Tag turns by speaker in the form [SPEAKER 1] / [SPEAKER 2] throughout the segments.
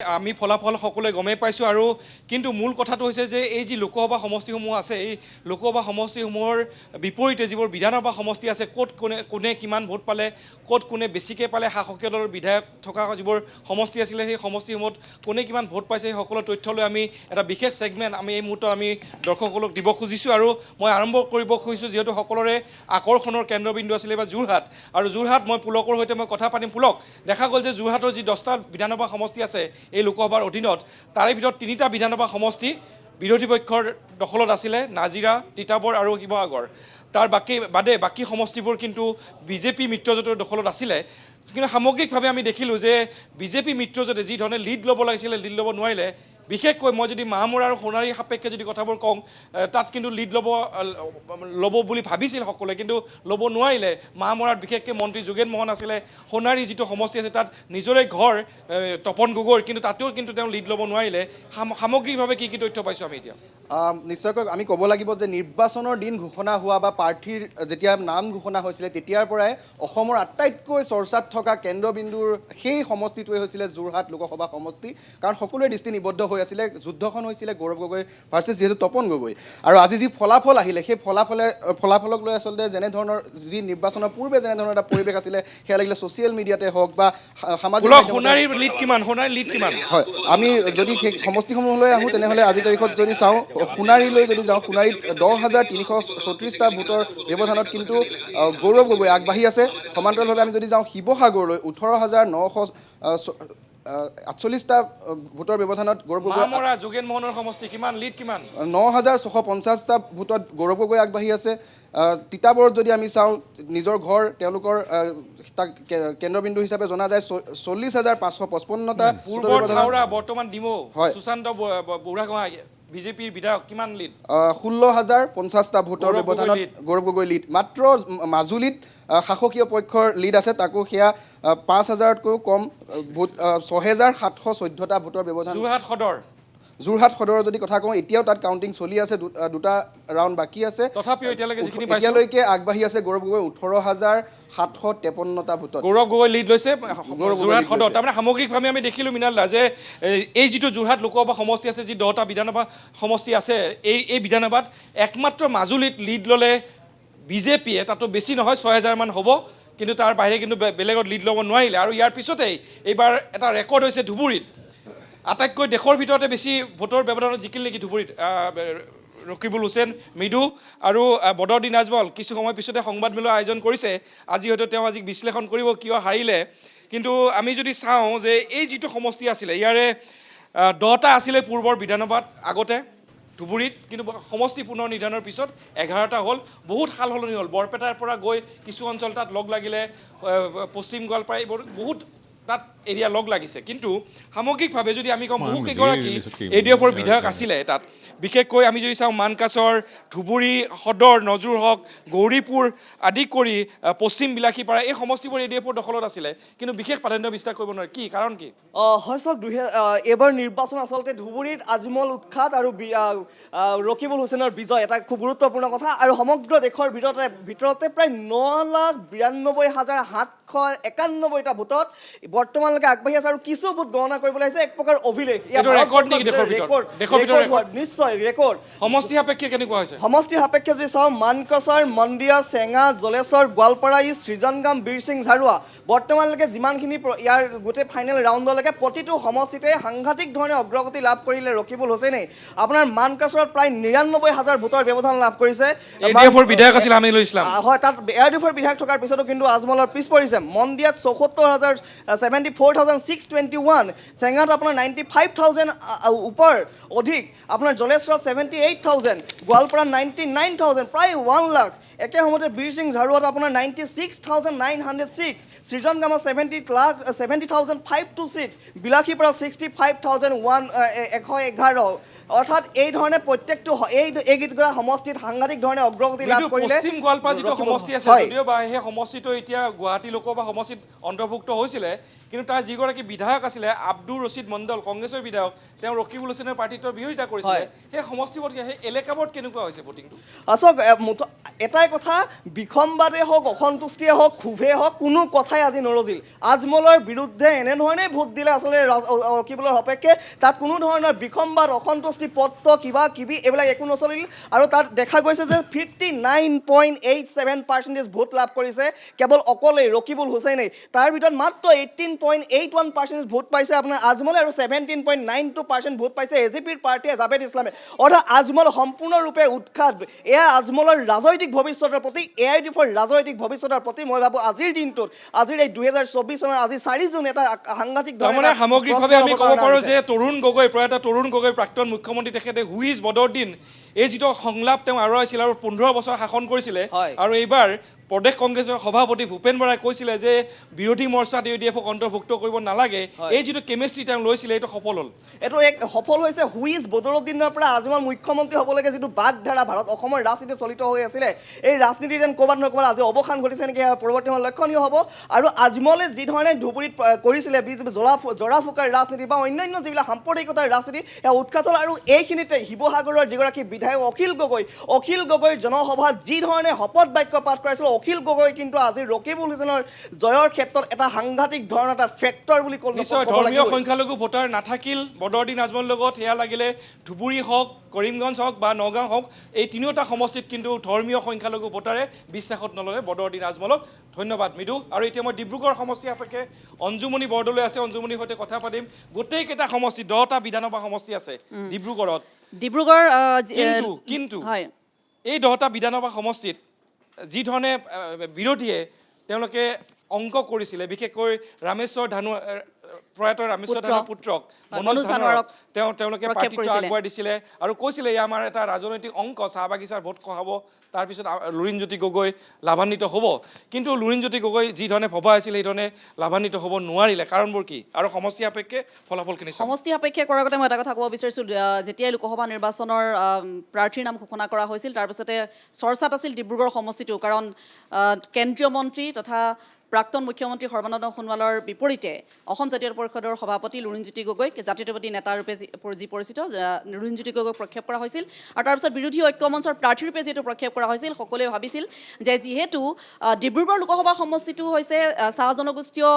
[SPEAKER 1] আমি ফলাফল সকলোৱে গমেই পাইছোঁ আৰু কিন্তু মূল কথাটো হৈছে যে এই যি লোকসভা সমষ্টিসমূহ আছে এই লোকসভা সমষ্টিসমূহৰ বিপৰীতে যিবোৰ বিধানসভা সমষ্টি আছে ক'ত কোনে কোনে কিমান ভোট পালে ক'ত কোনে বেছিকৈ পালে শাসকীয় দলৰ বিধায়ক থকা যিবোৰ সমষ্টি আছিলে সেই সমষ্টিসমূহত কোনে কিমান ভোট পাইছে সেই সকলো তথ্য লৈ আমি এটা বিশেষ ছেগমেণ্ট আমি এই মুহূৰ্তত আমি দৰ্শকসকলক দিব খুজিছোঁ আৰু মই আৰম্ভ কৰিব খুজিছোঁ যিহেতু সকলোৰে আকৰ্ষণৰ কেন্দ্ৰবিন্দু আছিলে বা যোৰহাট। আৰু যোৰহাট মই পুলকৰ সৈতে মই কথা পাতিম। পুলক দেখা গ'ল যে যোৰহাটৰ যি দহটা বিধানসভা সমষ্টি আছে এই লোকসভাৰ অধীনত, তাৰে ভিতৰত তিনিটা বিধানসভা সমষ্টি বিৰোধী পক্ষৰ দখলত আছিলে, নাজিৰা, তিতাবৰ আৰু শিৱসাগৰ। তাৰ বাকী, বাদে বাকী সমষ্টিবোৰ কিন্তু বিজেপি মিত্ৰজোঁটৰ দখলত আছিলে। কিন্তু সামগ্ৰিকভাৱে আমি দেখিলোঁ যে বিজেপি মিত্ৰজোঁটে যি ধৰণে লিড ল'ব লাগিছিলে লিড ল'ব নোৱাৰিলে বিশেষকৈ মই যদি মামৰা আৰু সোণাৰী সাপেক্ষে যদি কথাবোৰ কওঁ তাত কিন্তু লিড ল'ব ল'ব বুলি ভাবিছিল সকলোৱে, কিন্তু ল'ব নোৱাৰিলে। মামৰাত বিশেষকৈ মন্ত্ৰী যোগেন মোহন আছিলে সোণাৰী যিটো সমষ্টি আছে, তাত নিজৰে ঘৰ তপন গগৈৰ, কিন্তু তাতেও কিন্তু তেওঁ লিড ল'ব নোৱাৰিলে। সাম- সামগ্ৰিকভাৱে কি কি তথ্য পাইছোঁ আমি এতিয়া?
[SPEAKER 2] নিশ্চয়কৈ আমি ক'ব লাগিব যে নিৰ্বাচনৰ দিন ঘোষণা হোৱা বা প্ৰাৰ্থীৰ, যেতিয়া নাম ঘোষণা হৈছিলে, তেতিয়াৰ পৰাই অসমৰ আটাইতকৈ চৰ্চাত থকা কেন্দ্ৰবিন্দুৰ সেই সমষ্টিটোৱে হৈছিলে যোৰহাট লোকসভা সমষ্টি। কাৰণ সকলোৰে দৃষ্টি নিবদ্ধ হৈ আছিলে যুদ্ধখন হৈছিলে গৌৰৱ গগৈ ভাৰ্চেছ যিহেতু তপন গগৈ। আৰু আজি যি ফলাফল আহিলে সেই ফলাফলে ফলাফলক লৈ আচলতে যেনেধৰণৰ যি নিৰ্বাচনৰ পূৰ্বে যেনেধৰণৰ এটা পৰিৱেশ আছিলে সেয়া লাগিলে ছ'চিয়েল মিডিয়াতে হওক বা সামাজিক হয় আমি যদি সেই সমষ্টিসমূহলৈ আহোঁ তেনেহ'লে আজিৰ তাৰিখত যদি চাওঁ সোণাৰীলৈ যদি যাওঁ সোণাৰীত দহ হাজাৰ তিনিশ চৌত্ৰিছটা ভোটৰ ব্যৱধানত কিন্তু গৌৰৱ গগৈ আগবাঢ়ি আছে। সমান্তৰালভাৱে আমি যদি যাওঁ শিৱসাগৰলৈ ওঠৰ হাজাৰ নশ আঠচল্লিছটা ভোটৰ ব্যৱধানত গৌৰৱ গগৈ
[SPEAKER 1] যোগেন মোহনৰ সমষ্টি কিমান? লিড কিমান?
[SPEAKER 2] ন হাজাৰ ছশ পঞ্চাছটা ভোটত গৌৰৱ গগৈ আগবাঢ়ি আছে। তিতাবৰত যদি আমি চাওঁ নিজৰ ঘৰ তেওঁলোকৰ তাক কেন্দ্ৰবিন্দু হিচাপে জনা যায় চল্লিছ হাজাৰ পাঁচশ পঁচপন্নটা
[SPEAKER 1] বৰ্তমান ডিমৌ
[SPEAKER 2] হয়।
[SPEAKER 1] সুশান্ত বুঢ়াগোহাঁই বিজেপিৰ বিধায়ক কিমান লিড
[SPEAKER 2] ষোল্ল হাজাৰ পঞ্চাছটা ভোটৰ ব্যৱধানত। গৌৰৱ গগৈ লিড মাত্ৰ মাজুলীত শাসকীয় পক্ষৰ লিড আছে তাকো সেয়া পাঁচ হাজাৰতকৈও কম ভোট ছহেজাৰ সাতশ চৈধ্যটা ভোটৰ ব্যৱধান।
[SPEAKER 1] যোৰহাট সদৰ।
[SPEAKER 2] যোৰহাট সদৰৰ যদি কথা কওঁ এতিয়াও তাত কাউণ্টিং চলি আছে দুটা ৰাউণ্ড বাকী আছে।
[SPEAKER 1] তথাপিও এতিয়ালৈকে যিখিনি
[SPEAKER 2] এতিয়ালৈকে আগবাঢ়ি আছে গৌৰৱ গগৈ ওঠৰ হাজাৰ সাতশ তেপন্নটা ভোটত।
[SPEAKER 1] গৌৰৱ গগৈ লিড লৈছে যোৰহাট সদৰ। তাৰমানে সামগ্ৰিকভাৱে আমি দেখিলোঁ মৃণাল দা যে এই যিটো যোৰহাট লোকসভা সমষ্টি আছে যি দহটা বিধানসভা সমষ্টি আছে এই এই বিধানসভাত একমাত্ৰ মাজুলীত লিড ল'লে বিজেপিয়ে তাতো বেছি নহয় ছয় হাজাৰমান হ'ব কিন্তু তাৰ বাহিৰে কিন্তু বেলেগত লিড ল'ব নোৱাৰিলে। আৰু ইয়াৰ পিছতেই এইবাৰ এটা ৰেকৰ্ড হৈছে ধুবুৰীত। আটাইতকৈ দেশৰ ভিতৰতে বেছি ভোটৰ ব্যৱধানত জিকিল নেকি ধুবুৰীত ৰকিবুল হুছেইন মৃদু আৰু আহ, বদৰুদ্দিন আজমল। কিছু সময় পিছতে সংবাদমেলৰ আয়োজন কৰিছে। আজি হয়তো তেওঁ আজি বিশ্লেষণ কৰিব কিয় হাৰিলে। কিন্তু আমি যদি চাওঁ যে এই যিটো সমষ্টি আছিলে ইয়াৰে দহটা আছিলে পূৰ্বৰ বিধানসভাত আগতে ধুবুৰীত। কিন্তু সমষ্টি পুনৰ নিৰ্ধাৰণৰ পিছত এঘাৰটা হ'ল। বহুত সাল সলনি হ'ল। বৰপেটাৰ পৰা গৈ কিছু অঞ্চল তাত লগ লাগিলে পশ্চিম গোৱালপাৰা এইবোৰ বহুত তাত এৰিয়া লগ লাগিছে। কিন্তু সামগ্ৰিকভাৱে যদি আমি কওঁ বহু কেইগৰাকী এ ডি এফৰ বিধায়ক আছিলে তাত বিশেষকৈ আমি যদি চাওঁ মানকাছৰ ধুবুৰী সদৰ নজৰুৰ হওক গৌৰীপুৰ আদি কৰি পশ্চিম বিলাসীপাৰা এই সমষ্টিবোৰ এ ডি এফৰ দখলত আছিলে। কিন্তু বিশেষ প্ৰাধান্য বিস্তাৰ কৰিব নোৱাৰে। কি? কাৰণ কি?
[SPEAKER 3] হয় চাওক দুহে এইবাৰ নিৰ্বাচন আচলতে ধুবুৰীত আজমল উৎখাত আৰু ৰকিবুল হুছেইনৰ বিজয় এটা খুব গুৰুত্বপূৰ্ণ কথা। আৰু সমগ্ৰ দেশৰ ভিতৰতে ভিতৰতে প্ৰায় ন লাখ বিৰান্নব্বৈ হাজাৰ সাতশ একান্নব্বৈটা ভোটত বৰ্তমানলৈকে আগবাঢ়ি আছে আৰু কিছু ভোট গণনা কৰিবলৈ আহিছে এক প্ৰকাৰ অভিলেখ। নিশ্চয়। ৰেকৰ্ড
[SPEAKER 1] সমষ্টি সাপেক্ষে কেনেকুৱা হৈছে?
[SPEAKER 3] সমষ্টি সাপেক্ষে যদি চাওঁ মানকচৰ মন্দিয়া চেঙা জলেশ্বৰ গোৱালপাৰা ইষ্ট সৃজনগাম বীৰসিং ঝাৰুৱা। বৰ্তমানলৈকে যিমানখিনি ইয়াৰ গোটেই ফাইনেল ৰাউণ্ডলৈকে প্ৰতিটো সমষ্টিতে সাংঘাতিক ধৰণে অগ্ৰগতি লাভ কৰিলে ৰকিবুল হুছেইনে। আপোনাৰ মানকাছৰত প্ৰায় নিৰান্নব্বৈ হাজাৰ ভোটৰ ব্যৱধান লাভ কৰিছে।
[SPEAKER 1] এ ডি এফৰ বিধায়ক আছিল হামিদুল ইছলাম।
[SPEAKER 3] হয় তাত এয়াৰ ডিফৰ বিধায়ক থকাৰ পিছতো কিন্তু আজমলৰ পিছ পৰিছে। মন্দিয়াত চৌসত্তৰ হাজাৰ seventy four thousand six twenty one চেঙাত আপোনাৰ নাইণ্টি ফাইভ থাউজেণ্ড ওপৰ অধিক। আপোনাৰ জলেশ্বৰত seventy eight thousand Goalpara ninety nine thousand প্রায় ওয়ান লাখ একে সময়তে বীৰ সিং ঝাৰুৱাত আপোনাৰ ninety six thousand nine hundred six সৃজনগামত seventy lakh seventy thousand five two six Bilasipara sixty five thousand one এশ এঘাৰ অৰ্থাৎ এই ধৰণে প্ৰত্যেকটো এই এইকেইটা সমষ্টিত সাংঘাতিক ধৰণে অগ্ৰগতি লাভ কৰিলে
[SPEAKER 1] পশ্চিম গোৱালপাৰা যিটো সমষ্টি আছে যদিও বা সেই সমষ্টিটো এতিয়া গুৱাহাটী লোকসভা সমষ্টিত অন্তৰ্ভুক্ত হৈছিলে কিন্তু তাৰ যিগৰাকী বিধায়ক আছিলে আব্দুৰ ৰচিদ মণ্ডল কংগ্ৰেছৰ বিধায়ক তেওঁ ৰকিবুল হুছেইনৰ পাৰ্টিটোৰ বিৰোধিতা কৰিছিলে। সেই সমষ্টিবোৰত সেই এলেকাবোৰত কেনেকুৱা হৈছে ভোটিংটো?
[SPEAKER 3] আচলতে এটাই কথা বিসম্বাদে হওক, অসন্তুষ্টিয়ে হওক, ক্ষোভে হওক, কোনো কথাই আজি নৰজিল। আজমলৰ বিৰুদ্ধে এনেধৰণে ভোট দিলে আচলতে ৰখিবলৈ সপক্ষে। তাত কোনো ধৰণৰ বিসম্বাদ অসন্তুষ্টি, পত্ৰ, কিবা, কিবি, এইবিলাক একো নচলিল। আৰু তাত দেখা গৈছে যে fifty nine point eight seven percentage vote লাভ কৰিছে, কেৱল অকলে ৰকিবুল হুছেইনে তাৰ ভিতৰত মাত্ৰ eighteen point eight one percentage vote পাইছে আপোনাৰ আজমলে আৰু seventeen point nine two percent vote পাইছে এ জি পিৰ পাৰ্টীয়ে জাভেদ ইছলামে। অৰ্থাৎ আজমল সম্পূৰ্ণৰূপে উৎখাত। এয়া আজমলৰ ৰাজনৈতিক ভৱিষ্যতৰ প্ৰতি এ আই ডি এফৰ ৰাজনৈতিক ভৱিষ্যতৰ প্ৰতি মই ভাবোঁ আজিৰ দিনটোত আজিৰ এই দুহেজাৰ চৌবিছ চনৰ আজি চাৰি জুন এটা সাংঘাতিক ধৰণে
[SPEAKER 1] সামগ্ৰিকভাৱে আমি ক'ব পাৰোঁ যে তৰুণ গগৈ প্ৰয়াত তৰুণ গগৈ প্ৰাক্তন মুখ্যমন্ত্ৰী তেখেতে হুইজ বদৰুদ্দিন এই যিটো সংলাপ তেওঁ আঁৰুৱাইছিল আৰু পোন্ধৰ বছৰ শাসন কৰিছিলে। আৰু এইবাৰ প্ৰদেশ কংগ্ৰেছৰ সভাপতি ভূপেন বৰাই কৈছিলে যে বিৰোধী মৰ্চাত ইউ ডি এফক অন্তৰ্ভুক্ত কৰিব নালাগে। এই যিটো কেমিষ্ট্ৰি তেওঁ লৈছিলে এইটো সফল হ'ল।
[SPEAKER 3] এইটো এক সফল হৈছে হুইজ বদৰুদ্দিনৰ পৰা আজমল মুখ্যমন্ত্ৰী হ'বলৈকে যিটো বাগধাৰা ভাৰত অসমৰ ৰাজনীতি চলিত হৈ আছিলে এই ৰাজনীতি যেন ক'ৰবাত নহয় ক'ৰবাত আজি অৱসান ঘটিছে নেকি পৰৱৰ্তী সময়ত লক্ষণীয় হ'ব। আৰু আজমলে যি ধৰণে ধুবুৰীত কৰিছিলে বিজেপি জৰা জৰা ফুকাৰ ৰাজনীতি বা অন্যান্য যিবিলাক সাম্প্ৰদায়িকতাৰ ৰাজনীতি সেয়া উৎখাত হ'ল আৰু এইখিনিতে শিৱসাগৰৰ যিগৰাকী বিধায়ক অখিল গগৈ অখিল গগৈৰ জনসভাত যি ধৰণে শপত বাক্য পাঠ কৰাইছিল অখিল গগৈ কিন্তু আজি ৰকিবুল হুছেইনৰ জয়ৰ ক্ষেত্ৰত এটা সাংঘাতিক ধৰণৰ এটা ফেক্টৰ বুলি ক'ব
[SPEAKER 1] নিশ্চয় ধৰ্মীয়। সংখ্যালঘু ভোটাৰ নাথাকিল বদৰুদ্দিন আজমলৰ লগত সেয়া লাগিলে ধুবুৰী হওক কৰিমগঞ্জ হওক বা নগাঁও হওক এই তিনিওটা সমষ্টিত কিন্তু ধৰ্মীয় সংখ্যালঘু ভোটাৰে বিশ্বাসত নললে বদৰুদ্দিন আজমলক ধন্যবাদ মৃদু আৰু এতিয়া মই ডিব্ৰুগড় সমষ্টি সাপেক্ষে অঞ্জুমণি বৰদলৈ আছে অঞ্জুমণিৰ সৈতে কথা পাতিম। গোটেইকেইটা সমষ্টি দহটা বিধানসভা সমষ্টি আছে ডিব্ৰুগড়ত।
[SPEAKER 4] ডিব্ৰুগড়
[SPEAKER 1] কিন্তু কিন্তু
[SPEAKER 4] হয়।
[SPEAKER 1] এই দহটা বিধানসভা সমষ্টিত যিধৰণে বিৰোধীয়ে তেওঁলোকে অঙ্ক কৰিছিলে বিশেষকৈ ৰামেশ্বৰ ধানু প্ৰয়াত ৰামেশ্বৰ। ধানুৰ পুত্ৰক মনোজ ধানুৱাৰক তেওঁ তেওঁলোকে পাৰ্টিটো দিছিলে আৰু কৈছিলে এয়া আমাৰ এটা ৰাজনৈতিক অঙ্ক চাহ বাগিচাৰ ভোট খহাব তাৰপিছত লুৰিণজ্যোতি গগৈ লাভান্বিত হ'ব। কিন্তু লুৰিণজ্যোতি গগৈ যি ধৰণে ভবা আছিল সেইধৰণে লাভান্বিত হ'ব নোৱাৰিলে। কাৰণবোৰ কি? আৰু সমষ্টি সাপেক্ষে ফলাফলখিনি
[SPEAKER 4] সমষ্টি সাপেক্ষে কৰাৰ আগতে মই এটা কথা ক'ব বিচাৰিছোঁ যেতিয়াই লোকসভা নিৰ্বাচনৰ প্ৰাৰ্থীৰ নাম ঘোষণা কৰা হৈছিল তাৰপিছতে চৰ্চাত আছিল ডিব্ৰুগড় সমষ্টিটো। কাৰণ কেন্দ্ৰীয় মন্ত্ৰী তথা প্ৰাক্তন মুখ্যমন্ত্ৰী সৰ্বানন্দ সোণোৱালৰ বিপৰীতে অসম জাতীয় পৰিষদৰ সভাপতি লুৰিণজ্যোতি গগৈক জাতীয়তাবাদী নেতাৰূপে যি পৰিচিত লুৰিণজ্যোতি গগৈক প্ৰক্ষেপ কৰা হৈছিল। আৰু তাৰপিছত বিৰোধী ঐক্য মঞ্চৰ প্ৰাৰ্থীৰূপে যিহেতু প্ৰক্ষেপ কৰা হৈছিল, সকলোৱে ভাবিছিল যে যিহেতু ডিব্ৰুগড় লোকসভা সমষ্টিটো হৈছে চাহ জনগোষ্ঠীয়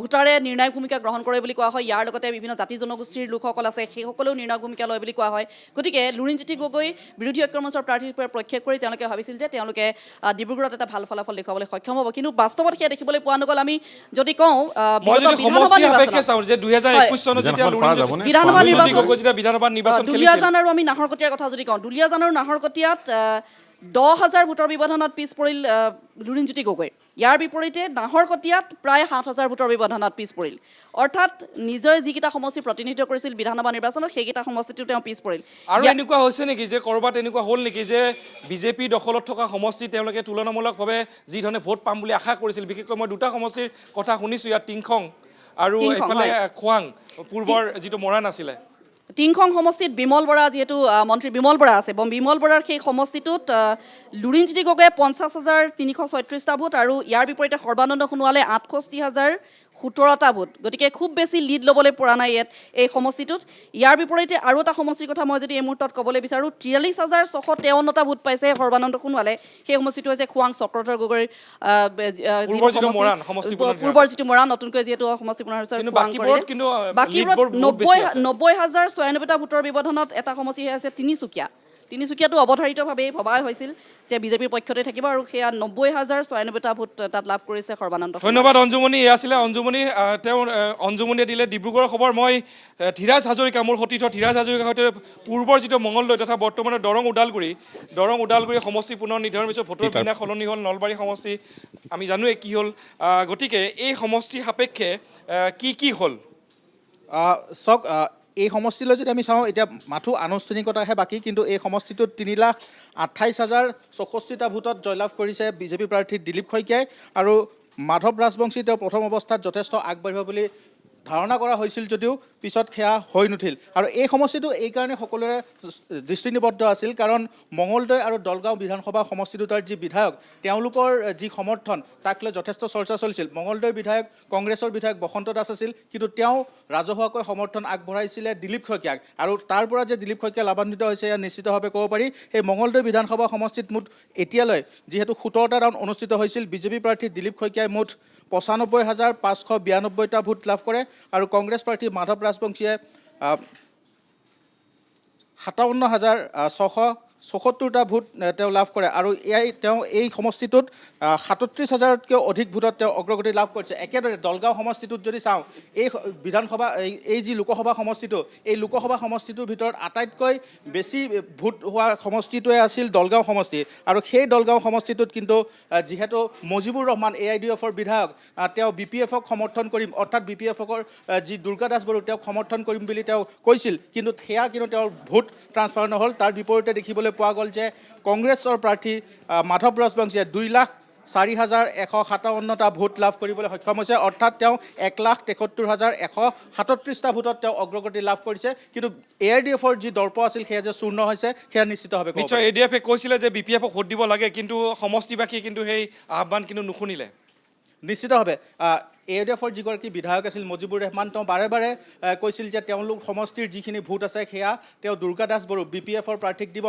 [SPEAKER 4] ভোটাৰে নিৰ্ণায়ক ভূমিকা গ্ৰহণ কৰে বুলি কোৱা হয়। ইয়াৰ লগতে বিভিন্ন জাতি জনগোষ্ঠীৰ লোকসকল আছে, সেইসকলেও নিৰ্ণায়ক ভূমিকা লয় বুলি কোৱা হয়। গতিকে লুৰিণজ্যোতি গগৈ বিৰোধী ঐক্য মঞ্চৰ প্ৰাৰ্থীৰ ৰূপে প্ৰক্ষেপ কৰি তেওঁলোকে ভাবিছিল যে তেওঁলোকে ডিব্ৰুগড়ত এটা ভালো ফলাফল দেখুৱাবলৈ সক্ষম হ'ব। কিন্তু বাস্তৱত সেয়া দেখিবলৈ পোৱা নগ'ল। আমি যদি কওঁ বিধানসভা নিৰ্বাচন দুলীয়াজান আৰু আমি নাহৰকটীয়াৰ কথা যদি কওঁ দুলীয়াজান আৰু নাহৰকটীয়াত দহ হাজাৰ ভোটৰ ব্যৱধানত পিছ পৰিল লুৰিণজ্যোতি গগৈ। ইয়াৰ বিপৰীতে নাহৰকটীয়াত প্ৰায় সাত হাজাৰ ভোটৰ ব্যৱধানত পিছ পৰিল। অৰ্থাৎ নিজে যিকেইটা সমষ্টি প্ৰতিনিধিত্ব কৰিছিল বিধানসভা নিৰ্বাচনত সেইকেইটা সমষ্টিতো তেওঁ পিছ পৰিল।
[SPEAKER 1] আৰু এনেকুৱা হৈছে নেকি যে ক'ৰবাত এনেকুৱা হ'ল নেকি যে বিজেপি দখলত থকা সমষ্টি তেওঁলোকে তুলনামূলকভাৱে যি ধৰণে ভোট পাম বুলি আশা কৰিছিল বিশেষকৈ মই দুটা সমষ্টিৰ কথা শুনিছোঁ ইয়াত টিংখং আৰু এইফালে। খোৱাং পূৰ্বৰ যিটো মৰাণ আছিলে।
[SPEAKER 4] টিংখং সমষ্টিত বিমল বৰা যিহেতু মন্ত্ৰী বিমল বৰা আছে। বম বিমল বৰাৰ সেই সমষ্টিটোত লুৰিণজ্যোতি গগৈয়ে পঞ্চাছ হাজাৰ তিনিশ ছয়ত্ৰিছটা ভোট আৰু ইয়াৰ বিপৰীতে সৰ্বানন্দ সোণোৱালে আঠষষ্ঠি হাজাৰ সোতৰটা ভোট। গতিকে খুব বেছি লিড ল'বলৈ পৰা নাই ইয়াত এই সমষ্টিটোত। ইয়াৰ বিপৰীতে আৰু এটা সমষ্টিৰ কথা মই যদি এই মুহূৰ্তত ক'বলৈ বিচাৰোঁ তিয়াল্লিছ হাজাৰ ছশ তেৱন্নটা ভোট পাইছে সৰ্বানন্দ সোণোৱালে। সেই সমষ্টিটো হৈছে খোৱাং চক্ৰধৰ গগৈৰ
[SPEAKER 1] পূৰ্বৰ যিটো মৰাণ,
[SPEAKER 4] নতুনকৈ যিহেতু সমষ্টি পুনৰ
[SPEAKER 1] বাকীবোৰত
[SPEAKER 4] নব্বৈ। নব্বৈ হাজাৰ ছয়ানব্বৈটা ভোটৰ ব্যৱধানত এটা সমষ্টি হৈ আছে তিনিচুকীয়া। তিনিচুকীয়াটো অৱধাৰিতভাৱেই ভবাই হৈছিল যে বিজেপিৰ পক্ষতে থাকিব আৰু সেয়া নব্বৈ হাজাৰ ছয়ানব্বৈটা ভোট তাত লাভ কৰিছে সৰ্বানন্দ।
[SPEAKER 1] ধন্যবাদ অঞ্জুমণি। এয়া আছিলে অঞ্জুমণি তেওঁ অঞ্জুমণিয়ে দিলে। ডিব্ৰুগড়ৰ খবৰ মই ধীৰাজ হাজৰিকা মোৰ সতীৰ্থ ধীৰাজ হাজৰিকাৰ সৈতে পূৰ্বৰ যিটো মঙলদৈ তথা বৰ্তমানৰ দৰং ওদালগুৰি দৰং ওদালগুৰি সমষ্টি পুনৰ নিৰ্ধাৰণ পিছত ভোটৰ বিনা সলনি হ'ল নলবাৰী সমষ্টি। আমি জানোৱেই কি হ'ল। গতিকে এই সমষ্টি সাপেক্ষে কি কি হ'ল?
[SPEAKER 5] চাওক এই সমষ্টিলৈ যদি আমি চাওঁ, এতিয়া মাথো আনুষ্ঠানিকতাহে বাকী, কিন্তু এই সমষ্টিটোত তিনি লাখ আঠাইছ হাজাৰ চৌষষ্ঠিটা ভোটত জয়লাভ কৰিছে বিজেপি প্ৰাৰ্থী দিলীপ শইকীয়াই। আৰু মাধৱ ৰাজবংশী তেওঁ প্ৰথম অৱস্থাত যথেষ্ট আগবাঢ়িব বুলি ধাৰণা কৰা হৈছিল যদিও পিছত সেয়া হৈ নুঠিল। আৰু এই সমষ্টিটো এইকাৰণে সকলোৰে দৃষ্টিনিবদ্ধ আছিল কাৰণ মঙলদৈ আৰু দলগাঁও বিধানসভা সমষ্টি দুটাৰ যি বিধায়ক, তেওঁলোকৰ যি সমৰ্থন, তাক লৈ যথেষ্ট চৰ্চা চলিছিল। মঙলদৈৰ বিধায়ক, কংগ্ৰেছৰ বিধায়ক বসন্ত দাস আছিল, কিন্তু তেওঁ ৰাজহুৱাকৈ সমৰ্থন আগবঢ়াইছিলে দিলীপ শইকীয়াক। আৰু তাৰ পৰা যে দিলীপ শইকীয়া লাভান্বিত হৈছে এয়া নিশ্চিতভাৱে ক'ব পাৰি। সেই মঙলদৈ বিধানসভা সমষ্টিত মুঠ এতিয়ালৈ যিহেতু সোতৰটা ৰাউণ্ড অনুষ্ঠিত হৈছিল, বিজেপি প্ৰাৰ্থী দিলীপ শইকীয়াই মুঠ পঁচানব্বৈ হাজাৰ পাঁচশো বিৰানব্বৈটা ভোট লাভ কৰে। আৰু কংগ্ৰেছ প্ৰাৰ্থী মাধৱ ৰাজবংশীয়ে সাতাৱন্ন হাজাৰ ছশ চৌসত্তৰটা ভোট তেওঁ লাভ কৰে। আৰু এয়াই তেওঁ এই সমষ্টিটোত সাতত্ৰিছ হাজাৰতকৈ অধিক ভোটত তেওঁ অগ্ৰগতি লাভ কৰিছে। একেদৰে দলগাঁও সমষ্টিটোত যদি চাওঁ, এই বিধানসভা, এই এই যি লোকসভা সমষ্টিটো, এই লোকসভা সমষ্টিটোৰ ভিতৰত আটাইতকৈ বেছি ভোট হোৱা সমষ্টিটোৱে আছিল দলগাঁও সমষ্টি। আৰু সেই দলগাঁও সমষ্টিটোত কিন্তু যিহেতু Mojibur Rahman A I D এফৰ বিধায়ক তেওঁ বি পি এফক সমৰ্থন কৰিম, অৰ্থাৎ বি পি এফকৰ যি দুৰ্গা দাস বড়ো তেওঁক সমৰ্থন কৰিম বুলি তেওঁ কৈছিল, কিন্তু সেয়া কিন্তু তেওঁৰ ভোট ট্ৰান্সফাৰ নহ'ল। তাৰ বিপৰীতে দেখিবলৈ পোৱা গ'ল যে কংগ্ৰেছৰ প্ৰাৰ্থী মাধৱ ৰাজবংশীয়ে দুই লাখ চাৰি হাজাৰ এশ সাতাৱন্নটা ভোট লাভ কৰিবলৈ সক্ষম হৈছে। অৰ্থাৎ তেওঁ এক লাখ তেসত্তৰ হাজাৰ এশ সাতত্ৰিছটা ভোটত তেওঁ অগ্ৰগতি লাভ কৰিছে। কিন্তু এ আই ডি এফৰ যি দৰ্প আছিল সেয়া যে চূৰ্ণ হৈছে সেয়া নিশ্চিতভাৱে
[SPEAKER 1] নিশ্চয় এ ডি এফে কৈছিলে যে বি পি এফক ভোট দিব লাগে কিন্তু সমষ্টিবাসীয়ে কিন্তু সেই আহ্বান কিন্তু নুশুনিলে।
[SPEAKER 5] নিশ্চিতভাৱে এ ডি এফৰ যিগৰাকী বিধায়ক আছিল মজিবুৰ ৰহমান তেওঁ বাৰে বাৰে কৈছিল যে তেওঁলোক সমষ্টিৰ যিখিনি ভোট আছে সেয়া তেওঁ দুৰ্গা দাস বড়ো বি পি এফৰ প্ৰাৰ্থীক দিব।